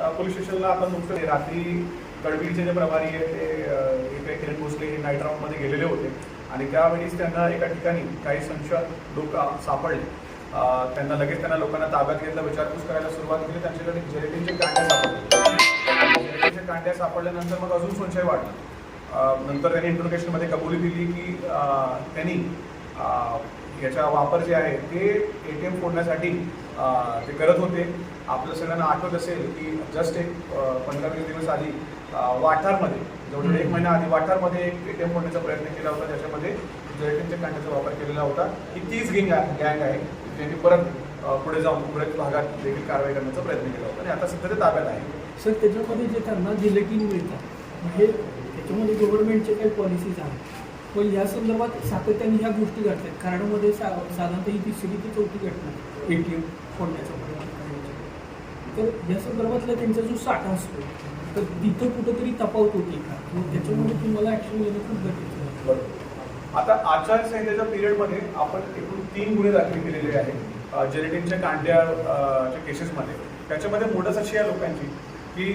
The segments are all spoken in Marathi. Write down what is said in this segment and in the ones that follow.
अ, पोलीस स्टेशनला आता नुकतं रात्री कडबीचे जे प्रभारी आहे ते किरण भोसले हे नाईट राऊंडमध्ये गेलेले होते. आणि त्यावेळीच त्यांना एका ठिकाणी काही संशयात लोक सापडले. त्यांना लगेच त्यांना लोकांना ताब्यात घेतलं विचारपूस करायला सुरुवात केली. त्यांच्याकडे जेलेटिनचे कांड्या सापडले. जेलेटिनच्या कांड्या सापडल्यानंतर मग अजून संशय वाढला. नंतर त्यांनी इंट्रोगेशनमध्ये कबुली दिली की त्यांनी याचा वापर जे आहे ते ए टी एम फोडण्यासाठी ते करत होते. आपलं सगळ्यांना आठवत असेल की जस्ट एक पंधरा वीस दिवस आधी वाठारमध्ये जवळजवळ एक महिना आधी वाठारमध्ये एक ए टी एम फोडण्याचा प्रयत्न केला होता. ज्याच्यामध्ये जयटिनच्या कांड्याचा वापर केलेला होता. ही तीच गँग गँग आहे ज्यांनी परत पुढे जाऊन बरेच भागात देखील कारवाई करण्याचा प्रयत्न केला होता. आणि आता सध्या ते ताब्यात आहे. सर त्याच्यामध्ये जे त्यांना जिलेटिन मिळतात हे त्याच्यामध्ये गव्हर्नमेंटचे काही पॉलिसीज आहेत? पण ह्या संदर्भात सातत्याने ह्या गोष्टी घडतात. कराडमध्ये सा साधारणतः ही तिसरी ते चौथी घटना ए टी एम फोडण्याचा तर ह्या संदर्भातला त्यांचा जो साठा असतो तर तिथं कुठंतरी तपावतो होती का? मग त्याच्यामुळे तुम्हाला ॲक्शन घेणं खूप गरजेचं बरोबर. आता आचारसंहितेच्या पिरियडमध्ये आपण एकूण तीन गुन्हे दाखल केलेले आहेत. जेनेटिनच्या कांड्याच्या केसेसमध्ये त्याच्यामध्ये मोडस अशी या लोकांची. की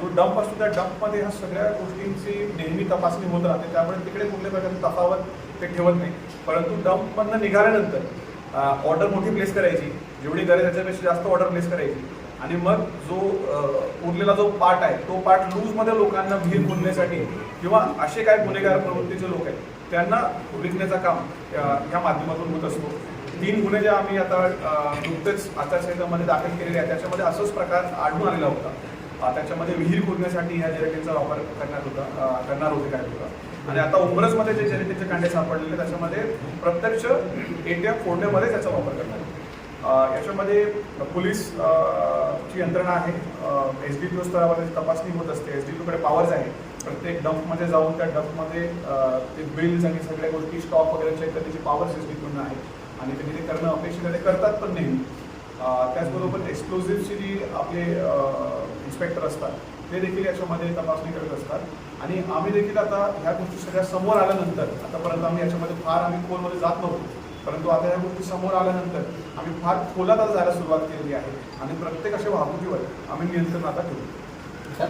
जो डंप असतो त्या डंपमध्ये ह्या सगळ्या गोष्टींची नेहमी तपासणी होत राहते. त्यामुळे तिकडे कुठल्या प्रकारची तफावत ते ठेवत नाही. परंतु डंपमधनं निघाल्यानंतर ऑर्डर मोठी प्लेस करायची. जेवढी गरज त्याच्यापेक्षा जास्त ऑर्डर प्लेस करायची. आणि मग जो उरलेला जो पार्ट आहे तो पार्ट लूजमध्ये लोकांना भीर बोलण्यासाठी किंवा असे काय गुन्हेगार प्रवृत्तीचे लोक आहेत त्यांना विकण्याचं काम ह्या माध्यमातून होत असतो. तीन गुन्हे जे आम्ही आता नुकतेच आचारसंहितामध्ये दाखल केलेले आहेत त्याच्यामध्ये असंच प्रकार आढळून आलेला होता. त्याच्यामध्ये विहीर खोदण्यासाठी ह्या जेलेटिनचा वापर करण्यात होता करणार होते काय लोक. आणि आता उमरसमध्ये जे जेलेटिनचे कांडे सापडलेले त्याच्यामध्ये प्रत्यक्ष एटीएम फोडण्यामध्ये त्याचा वापर करण्यात येतो. याच्यामध्ये पोलीस ची यंत्रणा आहे. एस डी पी ओ स्तरावर तपासणी होत असते. एस डी पीकडे पॉवर्स आहे प्रत्येक डंपमध्ये जाऊन त्या डंपमध्ये ते बिल्स आणि सगळ्या गोष्टी स्टॉक वगैरे चेक करण्याची पॉवर्स एस डी पीकडून आहे आणि त्यांनी ते करणं अपेक्षित आहे. ते करतात पण नेहमी. त्याचबरोबर एक्सप्लोजिव्हची जी आपले इन्स्पेक्टर असतात ते देखील याच्यामध्ये तपासणी करत असतात. आणि आम्ही देखील आता ह्या गोष्टी सगळ्या समोर आल्यानंतर आतापर्यंत आम्ही याच्यामध्ये फार आम्ही खोलमध्ये जात नव्हतो परंतु आता ह्या गोष्टी समोर आल्यानंतर आम्ही फार खोलात जायला सुरुवात केलेली आहे. आणि प्रत्येक अशा वाहतुकीवर आम्ही नियंत्रण आता ठेवतो.